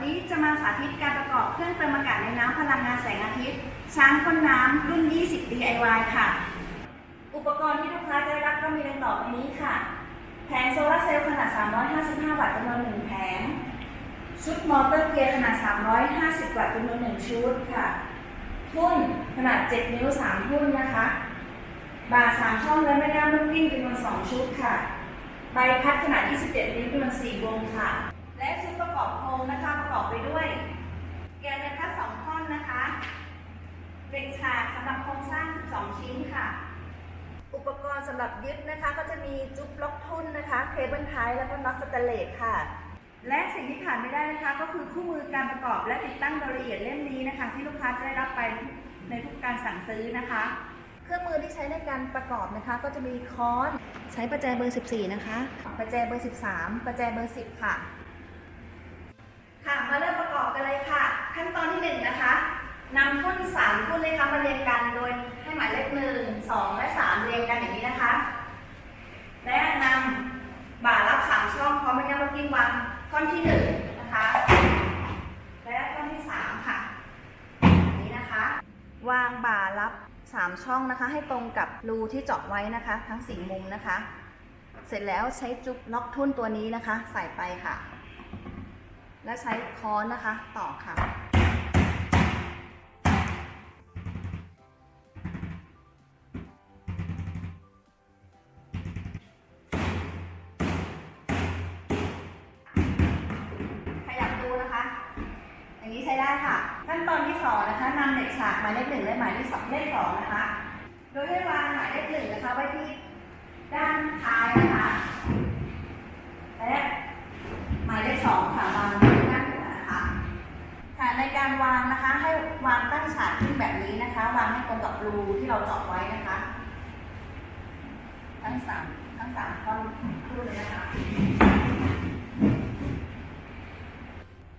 วันนี้จะมาสาธิตการประกอบเครื่องเติมอากาศในน้ำพลังงานแสงอาทิตย์ ช้างพ่นน้ำรุ่น 20 DIY ค่ะ อุปกรณ์ที่ลูกค้าจะได้รับก็มีดังต่อไปนี้ค่ะ แผงโซลาร์เซลล์ขนาด 355 วัตต์จำนวน1แผง ชุดมอเตอร์เกียร์ขนาด 350 วัตต์จำนวน1ชุดค่ะ ทุ่นขนาด 7 นิ้ว 3 ทุ่นนะคะ บาร์3ช่องและแม่น้ำลูกกิ้งจำนวน2ชุดค่ะ ใบพัดขนาด 27 นิ้วจำนวน4วงค่ะ และชุดประกอบโครงนะคะประกอบไปด้วย แกนใบพัด2ท่อนนะคะเหล็กฉากสำหรับโครงสร้าง 12 ชิ้นค่ะ อุปกรณ์สำหรับยึดนะคะ ก็จะมีจุ๊บล็อกทุ่นนะคะเคเบิลไทแล้วก็น็อตสแตเลสค่ะ และสิ่งที่ขาดไม่ได้นะคะ ก็คือคู่มือการประกอบและติดตั้งรายละเอียดเล่มนี้นะคะ ที่ลูกค้าจะได้รับไปในทุกการสั่งซื้อนะคะ เครื่องมือที่ใช้ในการประกอบนะคะ ก็จะมีค้อน ใช้ประแจเบอร์ 14 นะคะ ประแจเบอร์ 13 ประแจเบอร์ 10 ค่ะ ค่ะ มาเริ่มประกอบกันเลยค่ะ ขั้นตอนที่ 1 นะคะนำทุ่นสามทุ่นเลยค่ะมาเรียงกันโดยให้หมายเลขหนึ่งสองและสามเรียงกันอย่างนี้นะคะ และนำบ่ารับสามช่องพร้อมเป็นแนวกิ้งวางท่อนที่หนึ่งนะคะ และท่อนที่สามค่ะอย่างนี้นะคะ วางบ่ารับสามช่องนะคะ ให้ตรงกับรูที่เจาะไว้นะคะ ทั้งสี่มุมนะคะ เสร็จแล้วใช้จุกล็อกทุ่นตัวนี้นะคะ ใส่ไปค่ะ และใช้ค้อนนะคะต่อค่ะ ขยับดูนะคะ อย่างนี้ใช้ได้ค่ะ ขั้นตอนที่สองนะคะนำเหล็กฉากหมายเลขหนึ่งและหมายเลขสองเลขสองนะคะ โดยให้วางหมายเลขหนึ่งนะคะไว้ที่ด้านท้ายนะคะ และหมายเลขสองค่ะวางไว้ที่ด้านหัวนะคะ ค่ะในการวางนะคะ ให้ วางตั้งฉากขึ้นแบบนี้นะคะ วางให้ตรงกับรูที่เราเจาะไว้นะคะ ทั้งสามทั้งสามก้อนคู่เลยนะคะ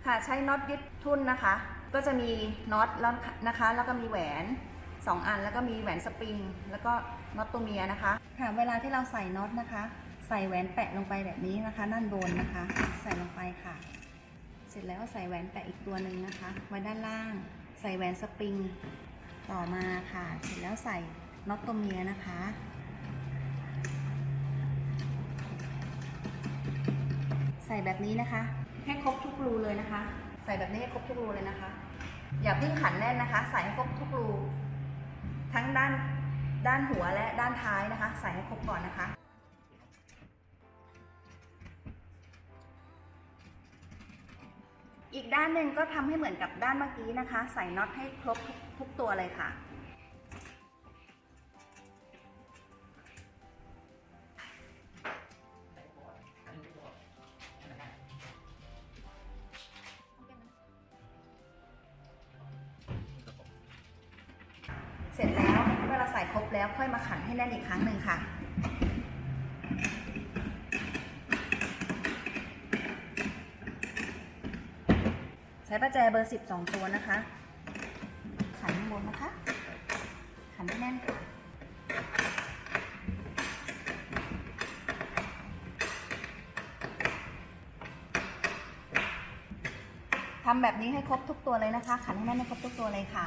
ค่ะใช้น็อตยึดทุ่นนะคะ ก็จะมีน็อตแล้วนะคะ แล้วก็มีแหวน2อันแล้วก็มีแหวนสปริง แล้วก็น็อตตัวเมียนะคะ ค่ะเวลาที่เราใส่น็อตนะคะ ใส่แหวนแปะลงไปแบบนี้นะคะด้านบนนะคะ ใส่ลงไปค่ะ เสร็จแล้วใส่แหวนแปะอีกตัวหนึ่งนะคะ ไว้ด้านล่าง ใส่แหวนสปริงต่อมาค่ะ เสร็จแล้วใส่น็อตตัวเมียนะคะ ใส่แบบนี้นะคะ ให้ครบทุกรูเลยนะคะ ใส่แบบนี้ให้ครบทุกรูเลยนะคะ อย่าเพิ่งขันแน่นนะคะ ใส่ให้ครบทุกรู ทั้งด้านด้านหัวและด้านท้ายนะคะ ใส่ให้ครบก่อนนะคะ อีกด้านหนึ่งก็ทำให้เหมือนกับด้านเมื่อกี้นะคะ ใส่น็อตให้ครบทุกตัวเลยค่ะ เสร็จแล้วเมื่อเราใส่ครบแล้วค่อยมาขันให้แน่นอีกครั้งหนึ่งค่ะ ประแจเบอร์สิบสองตัวนะคะ ขันบนนะคะ ขันให้แน่นค่ะทำแบบนี้ให้ครบทุกตัวเลยนะคะ ขันให้แน่นให้ครบทุกตัวเลยค่ะ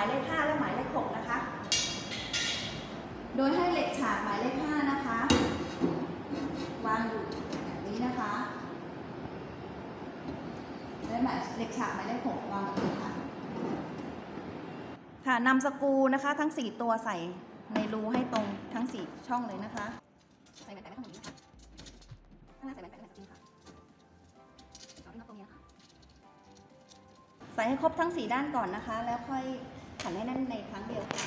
ากหมายเลข 5 และหมายเลข 6 นะคะ โดยให้เหล็กฉากหมายเลข 5 นะคะ วางอยู่แบบนี้นะคะและหมายเหล็กฉากหมายเลข 6 วางอยู่ค่ะค่ะนำสกูนะคะทั้ง 4 ตัวใส่ในรูให้ตรงทั้ง 4 ช่องเลยนะคะ ใส่แบนแปะไว้ข้างนนี้นะคะข้างล่าใส่แบนแปะไว้แบบนี้ค่ะเอาที่น็ตรงนี้นะคะใส่ให้ครบทั้ง 4 ด้านก่อนนะคะ แล้วค่อย ขันให้แน่นในครั้งเดียวค่ะ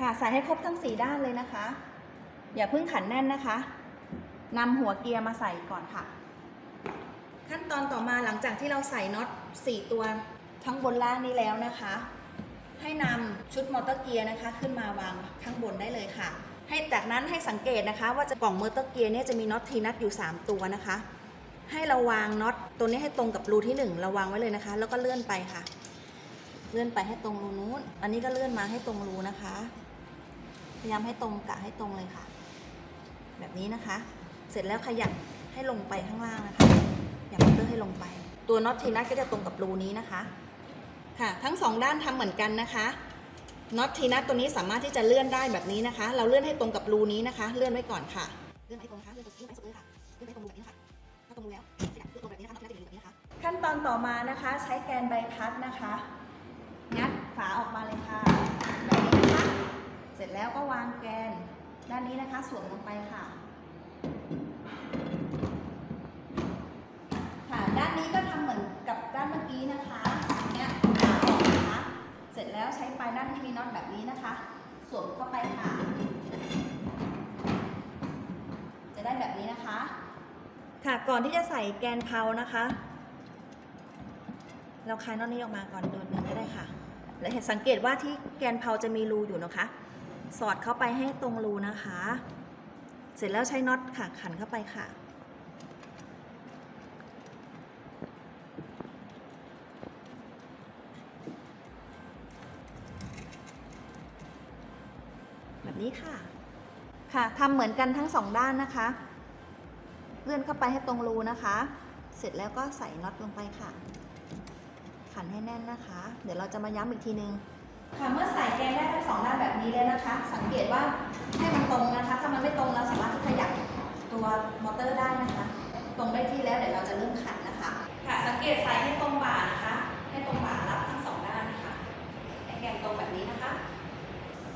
ค่ะใส่ให้ครบทั้ง 4 ด้านเลยนะคะ อย่าเพิ่งขันแน่นนะคะนำหัวเกียร์มาใส่ก่อนค่ะ ขั้นตอนต่อมาหลังจากที่เราใส่น็อต 4 ตัวทั้งบนล่างนี้แล้วนะคะ ให้นำชุดมอเตอร์เกียร์นะคะ ขึ้นมาวางข้างบนได้เลยค่ะ ให้จากนั้นให้สังเกตนะคะ ว่าจะกล่องมอเตอร์เกียร์เนี่ยจะมีน็อตทีนัทอยู่ 3 ตัวนะคะ ให้เราวางน็อตตัวนี้ให้ตรงกับรูที่1เราวางไว้เลยนะคะ แล้วก็เลื่อนไปค่ะ เลื่อนไปให้ตรงรูนู้น อันนี้ก็เลื่อนมาให้ตรงรูนะคะ พยายามให้ตรงกะให้ตรงเลยค่ะ แบบนี้นะคะ เสร็จแล้วขยับให้ลงไปข้างล่างนะคะอย่ามอเตอร์ให้ลงไป ตัวน็อตทีนัทก็จะตรงกับรูนี้นะคะ ค่ะ ทั้งสองด้านทำเหมือนกันนะคะ น็อตทีนัทตัวนี้สามารถที่จะเลื่อนได้แบบนี้นะคะ เราเลื่อนให้ตรงกับรูนี้นะคะ เลื่อนไว้ก่อนค่ะ เลื่อนไปตรงนะคะเลื่อนไปเลื่อนไปสุดเลยค่ะเลื่อนไปตรงรูแบบนี้ค่ะถ้าตรงรูแล้วขยับเลื่อนตรงแบบนี้นะคะน็อตจะอยู่แบบนี้นะคะขั้นตอนต่อมานะคะ ใช้แกนใบพัดนะคะ งัดฝาออกมาเลยค่ะแบบนี้นะคะเสร็จแล้วก็วางแกนด้านนี้นะคะ สวมลงไปค่ะค่ะ ด้านนี้ก็ทำเหมือนกับด้านเมื่อกี้นะคะ เสร็จแล้วใช้ปลายด้านที่มีน็อตแบบนี้นะคะ สวมเข้าไปค่ะ จะได้แบบนี้นะคะ ค่ะก่อนที่จะใส่แกนเพานะคะ เราคลายน็อตนี้ออกมาก่อนโดนหนึ่งก็ได้ค่ะ แล้วเห็นสังเกตว่าที่แกนเพาจะมีรูอยู่นะคะ สอดเข้าไปให้ตรงรูนะคะ เสร็จแล้วใช้น็อตค่ะขันเข้าไปค่ะ นี้ค่ะ ค่ะทำเหมือนกันทั้งสองด้านนะคะ เลื่อนเข้าไปให้ตรงรูนะคะ เสร็จแล้วก็ใส่น็อตลงไปค่ะ ขันให้แน่นนะคะ เดี๋ยวเราจะมาย้ำอีกทีนึง ค่ะ เมื่อใส่แกนได้ทั้งสองด้านแบบนี้แล้วนะคะ สังเกตว่าให้มันตรงนะคะ ถ้ามันไม่ตรงเราสามารถที่ขยับตัวมอเตอร์ได้นะคะ ตรงได้ที่แล้วเดี๋ยวเราจะเริ่มขันนะคะ ค่ะ สังเกตใส่ให้ตรงบ่านะคะ ให้ตรงบ่ารับทั้งสองด้านนะคะให้แกนตรงแบบนี้นะคะ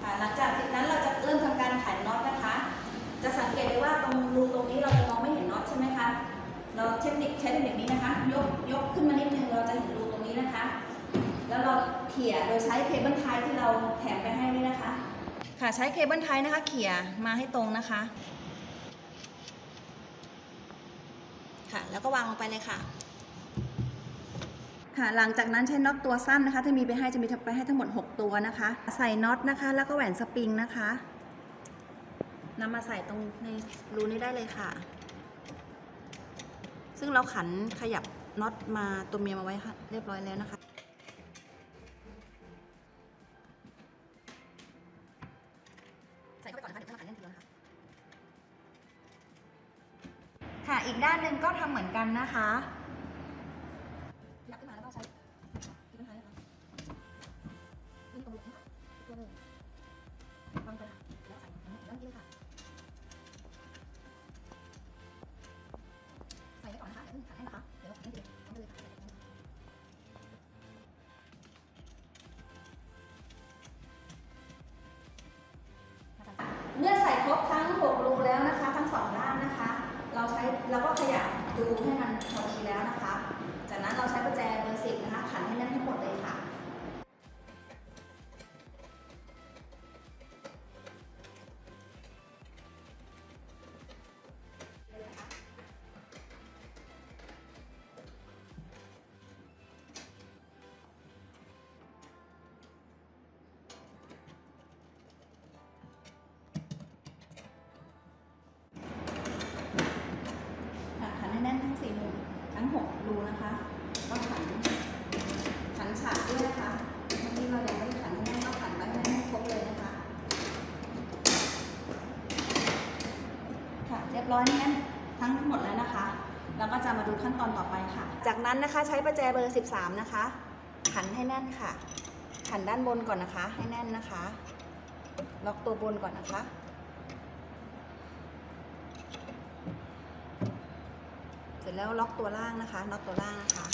ค่ะ หลังจากนั้นเราจะเริ่มทำการขันน็อตนะคะ จะสังเกตได้ว่าตรงรูตรงนี้เราจะมองไม่เห็นน็อตใช่ไหมคะ เราเทคนิคใช้เทคนิคนี้นะคะ ยกยกขึ้นมานิดนึงเราจะเห็นรูตรงนี้นะคะ แล้วเราเขี่ยโดยใช้เคเบิลไทยที่เราแถมไปให้นี่นะคะ ค่ะใช้เคเบิลไทยนะคะ เขี่ยมาให้ตรงนะคะ ค่ะแล้วก็วางลงไปเลยค่ะ ค่ะหลังจากนั้นใช้น็อตตัวสั้นนะคะที่มีไปให้จะมีไปให้ทั้งหมด 6 ตัวนะคะ ใส่น็อตนะคะ แล้วก็แหวนสปริงนะคะนำมาใส่ตรงในรูนี้ได้เลยค่ะ ซึ่งเราขันขยับน็อตมาตัวเมียมาไว้ค่ะเรียบร้อยแล้วนะคะใส่เข้าไปก่อนนะคะเดี๋ยวเราขันเล่นทีเดียวนะคะค่ะอีกด้านหนึ่งก็ทำเหมือนกันนะคะ ร้อยแน่นทั้งหมดแล้วนะคะ เราก็จะมาดูขั้นตอนต่อไปค่ะ จากนั้นนะคะใช้ประแจเบอร์ 13 นะคะ ขันให้แน่นค่ะ ขันด้านบนก่อนนะคะ ให้แน่นนะคะ ล็อกตัวบนก่อนนะคะ เสร็จแล้วล็อกตัวล่างนะคะ ล็อกตัวล่างนะคะ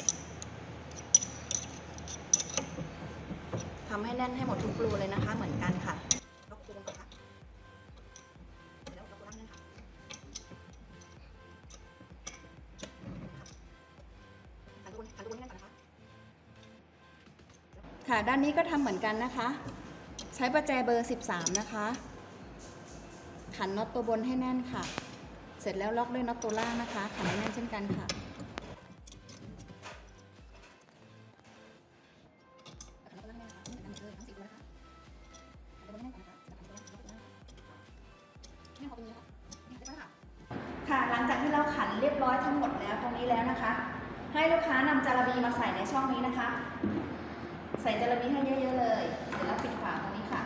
ทำให้แน่นให้หมดทุกรูเลยนะคะ เหมือนกันค่ะ ค่ะ ด้านนี้ก็ทำเหมือนกันนะคะ ใช้ประแจเบอร์ 13 นะคะ ขันน็อตตัวบนให้แน่นค่ะ เสร็จแล้วล็อกด้วยน็อตตัวล่างนะคะ ขันให้แน่นเช่นกันค่ะ ค่ะ หลังจากที่เราขันเรียบร้อยทั้งหมดแล้วตรงนี้แล้วนะคะ ให้ลูกค้านำจาระบีมาใส่ในช่องนี้นะคะ ใส่จาระบีให้เยอะๆเลยเสร็จแล้วปิดฝาตรงนี้ค่ะ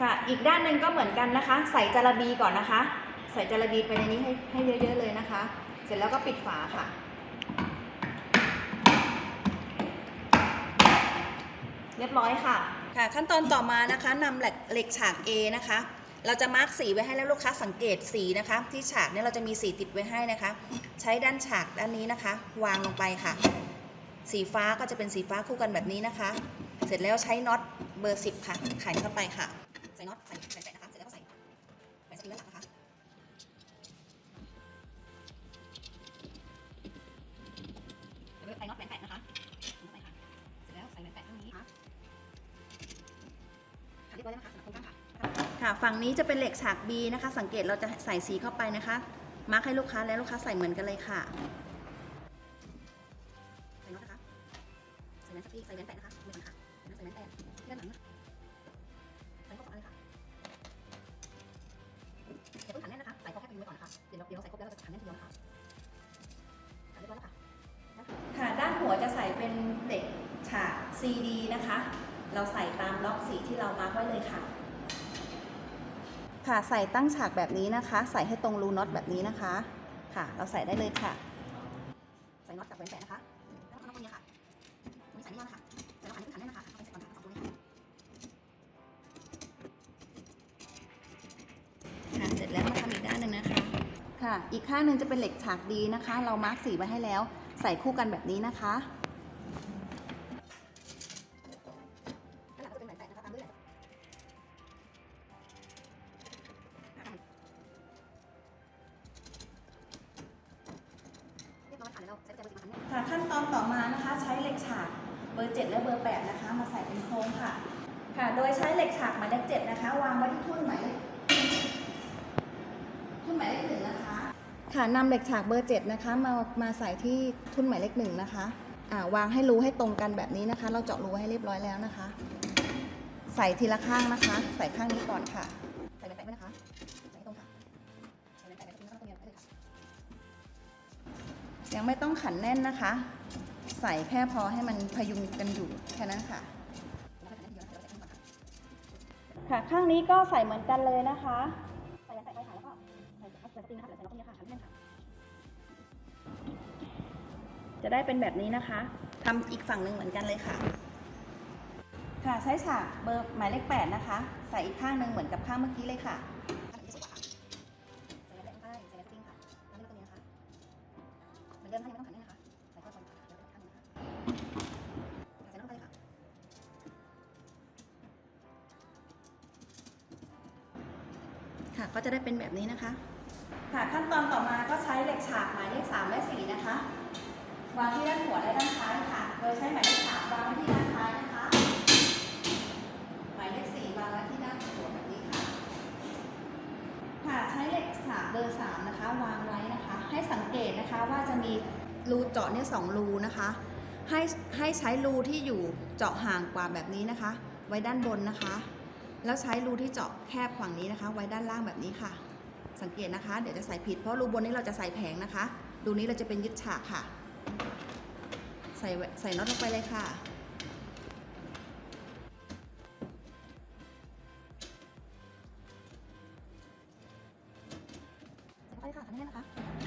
ค่ะ อีกด้านหนึ่งก็เหมือนกันนะคะ ใส่จาระบีก่อนนะคะ ใส่จาระบีไปในนี้ให้ให้เยอะ ๆ เลยนะคะ เสร็จแล้วก็ปิดฝาค่ะ เรียบร้อยค่ะ ค่ะ ขั้นตอนต่อมานะคะนำเหล็กเหล็กฉาก A นะคะ เราจะมาร์กสีไว้ให้แล้วลูกค้าสังเกตสีนะคะ ที่ฉากเนี่ยเราจะมีสีติดไว้ให้นะคะ ใช้ด้านฉากด้านนี้นะคะ วางลงไปค่ะ สีฟ้าก็จะเป็นสีฟ้าคู่กันแบบนี้นะคะ เสร็จแล้วใช้น็อตเบอร์10ค่ะไขเข้าไปค่ะใส่น็อตใส่ใส่ใส่นะคะเสร็จแล้วก็ใส่ใส่สติ๊กเกอร์หลังนะคะใส่น็อตแหวนแปะนะคะใส่ค่ะเสร็จแล้วใส่แหวนแปะตรงนี้ค่ะค่ะเรียบร้อยแล้วนะคะสำหรับโครงสร้างค่ะ ค่ะฝั่งนี้จะเป็นเหล็กฉาก B นะคะ สังเกตเราจะใส่สีเข้าไปนะคะ มาร์คให้ลูกค้าแล้วลูกค้าใส่เหมือนกันเลยค่ะ ใส่ตั้งฉากแบบนี้นะคะ ใส่ให้ตรงรูน็อตแบบนี้นะคะ ค่ะ เราใส่ได้เลยค่ะ ใส่น็อตกับแหวนแปะนะคะแล้วก็น็อตรงนี้ค่ะตรงนี้ใส่ไม่ยากนะคะแต่เราขันขึ้นขันได้นะคะเอาไปใส่ก่อนค่ะสองตัวนี้ค่ะค่ะ เสร็จแล้วมาทำอีกด้านหนึ่งนะคะ ค่ะ อีกข้างหนึ่งจะเป็นเหล็กฉากดีนะคะ เรามาร์กสีไว้ให้แล้ว ใส่คู่กันแบบนี้นะคะ หมายเลขหนึ่งนะคะ ค่ะนำเหล็กฉากเบอร์7นะคะมามาใส่ที่ทุ่นหมายเลขหนึ่งนะคะอ่าวางให้รูให้ตรงกันแบบนี้นะคะ เราเจาะรูไว้ให้เรียบร้อยแล้วนะคะ ใส่ทีละข้างนะคะ ใส่ข้างนี้ก่อนค่ะ ใส่แปะไว้นะคะใส่ให้ตรงค่ะใส่แปะไว้ตรงนี้แล้วก็ตรงนี้ไว้เลยค่ะยังไม่ต้องขันแน่นนะคะ ใส่แค่พอให้มันพยุงกันอยู่แค่นั้นค่ะ ค่ะข้างนี้ก็ใส่เหมือนกันเลยนะคะ ส่ใส่สปริงนะคะใส่ล็อกตรงนี้ค่ะขันแน่นค่ะ จะได้เป็นแบบนี้นะคะทำอีกฝั่งหนึ่งเหมือนกันเลยค่ะ ค่ะใช้ฉากเบอร์หมายเลขแปดนะคะ ใส่อีกข้างหนึ่งเหมือนกับข้างเมื่อกี้เลยค่ะ 2รูนะคะ ให้ให้ใช้รูที่อยู่เจาะห่างกว่าแบบนี้นะคะ ไว้ด้านบนนะคะ แล้วใช้รูที่เจาะแคบฝั่งนี้นะคะ ไว้ด้านล่างแบบนี้ค่ะ สังเกตนะคะ เดี๋ยวจะใส่ผิดเพราะรูบนนี้เราจะใส่แผงนะคะดูนี้เราจะเป็นยึดฉากค่ะ ใส่ใส่น็อตลงไปเลยค่ะ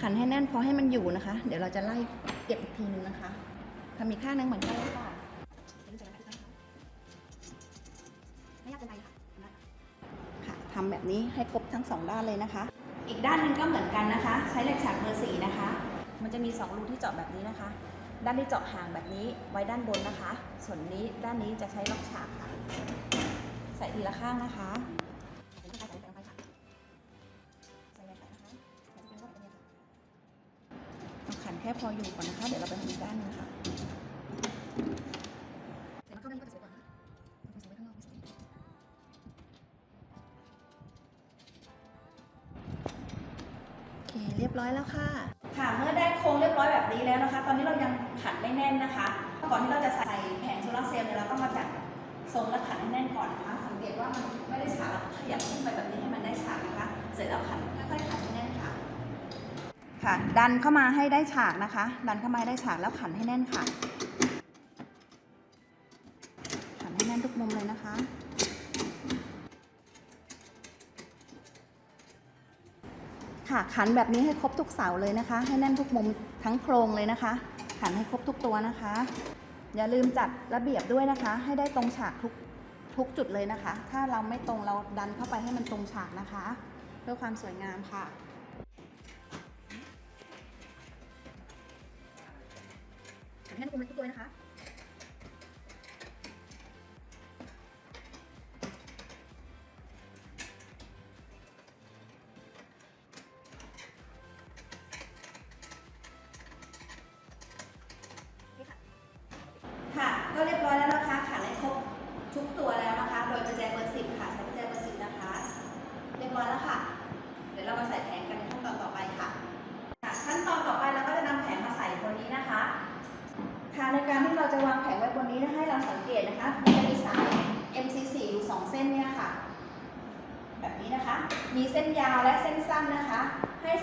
ขันให้แน่นพอให้มันอยู่นะคะ เดี๋ยวเราจะไล่ ก็บอีกทีนึงนะคะทำอีกข้างนึงเหมือนกันเลยค่ะไม่ยากเกินไปค่ะทำได้ค่ะค่ะทำแบบนี้ให้ครบทั้งสองด้านเลยนะคะ อีกด้านหนึ่งก็เหมือนกันนะคะ ใช้เหล็กฉากเบอร์สี่นะคะ มันจะมีสองรูที่เจาะแบบนี้นะคะ ด้านที่เจาะห่างแบบนี้ไว้ด้านบนนะคะ ส่วนนี้ด้านนี้จะใช้ล็อกฉากค่ะ ใส่ทีละข้างนะคะ แค่พออยู่ก่อนนะคะ เดี๋ยวเราไปทำอีกด้านหนึงค่ะเรียบร้อยแล้วค่ะ ค่ะ เมื่อได้โครงเรียบร้อยแบบนี้แล้วนะคะ ตอนนี้เรายังขัดไม่แน่นนะคะ ก่อนที่เราจะใส่แผงโซลาร์เซลล์เนี่ยเราต้องมาจัดทรงและขันให้แน่นก่อนนะคะ สังเกตว่ามันไม่ได้ฉากแล้วขยับขึ้นไปแบบนี้ให้มันได้ฉากนะคะ เสร็จแล้วขันค่อยๆขันให้แน่นค่ะ ค่ะ ดันเข้ามาให้ได้ฉากนะคะ ดันเข้ามาได้ฉากแล้วขันให้แน่นค่ะ ขันให้แน่นทุกมุมเลยนะคะ ค่ะขันแบบนี้ให้ครบทุกเสาเลยนะคะ ให้แน่นทุกมุมทั้งโครงเลยนะคะ ขันให้ครบทุกตัวนะคะ อย่าลืมจัดระเบียบด้วยนะคะ ให้ได้ตรงฉากทุกทุกจุดเลยนะคะ ถ้าเราไม่ตรงเราดันเข้าไปให้มันตรงฉากนะคะ เพื่อความสวยงามค่ะ ให้ทุกมุมทุกตัวนะคะคะ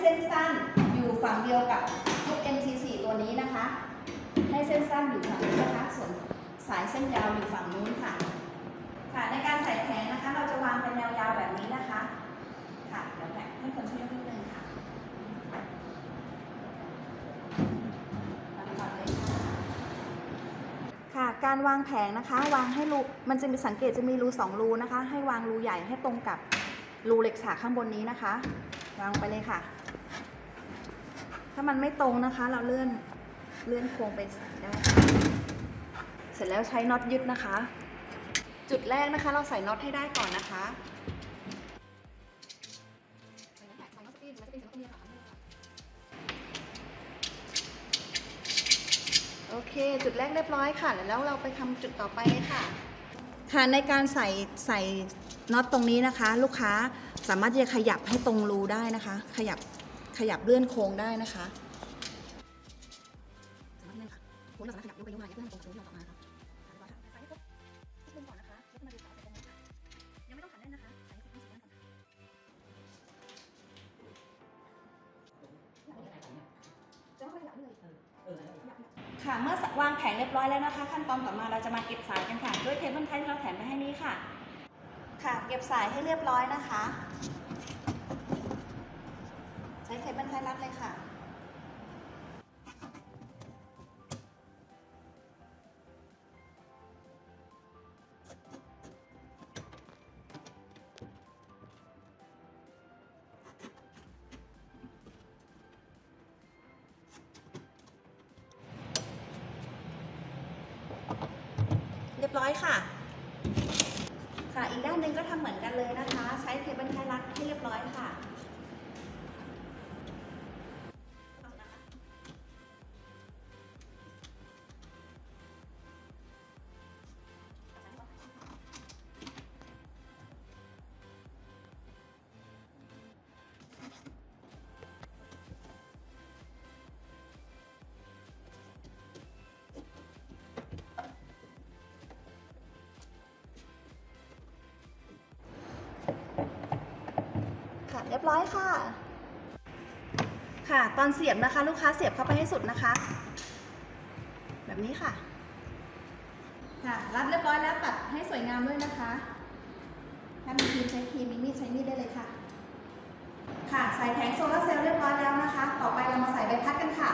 เส้นสั้นอยู่ฝั่งเดียวกับทุก MC4 ตัวนี้นะคะ ให้เส้นสั้นอยู่ฝั่งนี้นะคะ ส่วนสายเส้นยาวอยู่ฝั่งนู้นค่ะ ค่ะ ในการใส่แผงนะคะ เราจะวางเป็นแนวยาวแบบนี้นะคะ ค่ะเดี๋ยวแผงให้คนช่วยนิดนึงค่ะค่ะค่ะ การวางแผงนะคะ วางให้รูมันจะมีสังเกตจะมีรูสองรูนะคะ ให้วางรูใหญ่ให้ตรงกับรูเหล็กฉากข้างบนนี้นะคะ วางไปเลยค่ะ ถ้ามันไม่ตรงนะคะ เราเลื่อนเลื่อนโครงไปใส่ได้ เสร็จแล้วใช้น็อตยึดนะคะ จุดแรกนะคะ เราใส่น็อตให้ได้ก่อนนะคะโอเค จุดแรกเรียบร้อยค่ะ แล้วเราไปทำจุดต่อไปค่ะ ค่ะ ในการใส่ใส่น็อตตรงนี้นะคะ ลูกค้าสามารถจะขยับให้ตรงรูได้นะคะ ขยับ ขยับเลื่อนโค้งได้นะคะสามารถเลื่อนค่ะโค้งเราสามารถขยับยกไปยกมาเพื่อให้มันตรงโค้งที่เราออกมาค่ะใส่ให้ครบทุกมุมก่อนนะคะแล้วก็มาดูต่อไปตรงนี้ค่ะยังไม่ต้องขันแน่นนะคะค่ะค่อยๆขยับเลยค่ะ เมื่อวางแผงเรียบร้อยแล้วนะคะ ขั้นตอนต่อมาเราจะมาเก็บสายกันค่ะ ด้วยเทปเบิลไทที่เราแถมไปให้นี้ค่ะ ค่ะ เก็บสายให้เรียบร้อยนะคะ เรียบร้อยค่ะ ค่ะตอนเสียบนะคะ ลูกค้าเสียบเข้าไปให้สุดนะคะ แบบนี้ค่ะ ค่ะรัดเรียบร้อยแล้วตัดให้สวยงามด้วยนะคะถ้ามีครีมใช้ครีมมีมีดใช้มีดได้เลยค่ะ ค่ะใส่แผงโซลาร์เซลล์เรียบร้อยแล้วนะคะ ต่อไปเรามาใส่ใบพัดกันค่ะ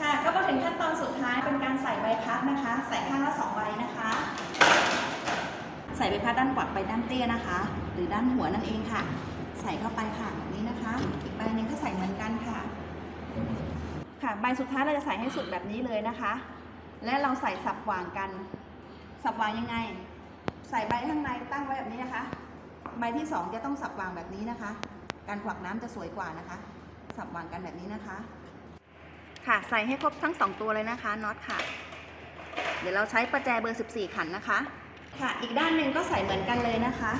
ค่ะก็มาถึงขั้นตอนสุดท้ายเป็นการใส่ใบพัดนะคะ ใส่ข้างละสองใบนะคะ ใส่ใบพัดด้านขวาไปด้านเตี้ยนะคะ หรือด้านหัวนั่นเองค่ะ ใส่เข้าไปค่ะแบบนี้นะคะ อีกใบหนึงก็ใส่เหมือนกันค่ะ ค่ะใบสุดท้ายเราจะใส่ให้สุดแบบนี้เลยนะคะ และเราใส่สับวางกัน สับวางยังไง ใส่ใบข้างในตั้งไว้แบบนี้นะคะ ใบที่สองจะต้องสับวางแบบนี้นะคะ การขวักน้ำจะสวยกว่านะคะ สับวางกันแบบนี้นะคะ ค่ะใส่ให้ครบทั้งสองตัวเลยนะคะน็อตค่ะ เดี๋ยวเราใช้ประแจเบอร์ 14 ขันนะคะ ค่ะ อีกด้านหนึ่งก็ใส่เหมือนกันเลยนะคะ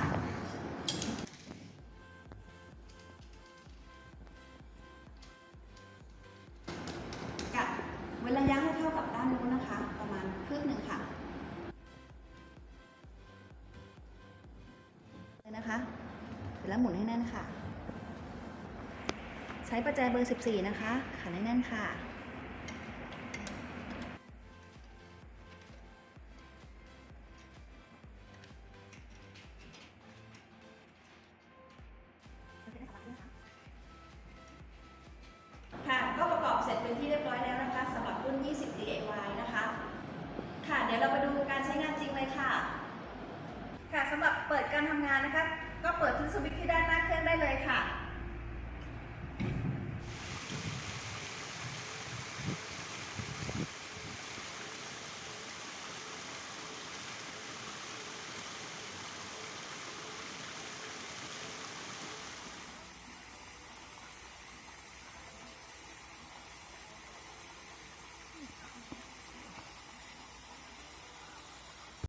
กะเว้นระยะให้เท่ากับด้านนู้นนะคะ ประมาณครึ่งหนึ่งค่ะเลยนะคะเสร็จแล้วหมุนให้แน่นค่ะ ใช้ประแจเบอร์ 14 นะคะขันให้แน่นค่ะ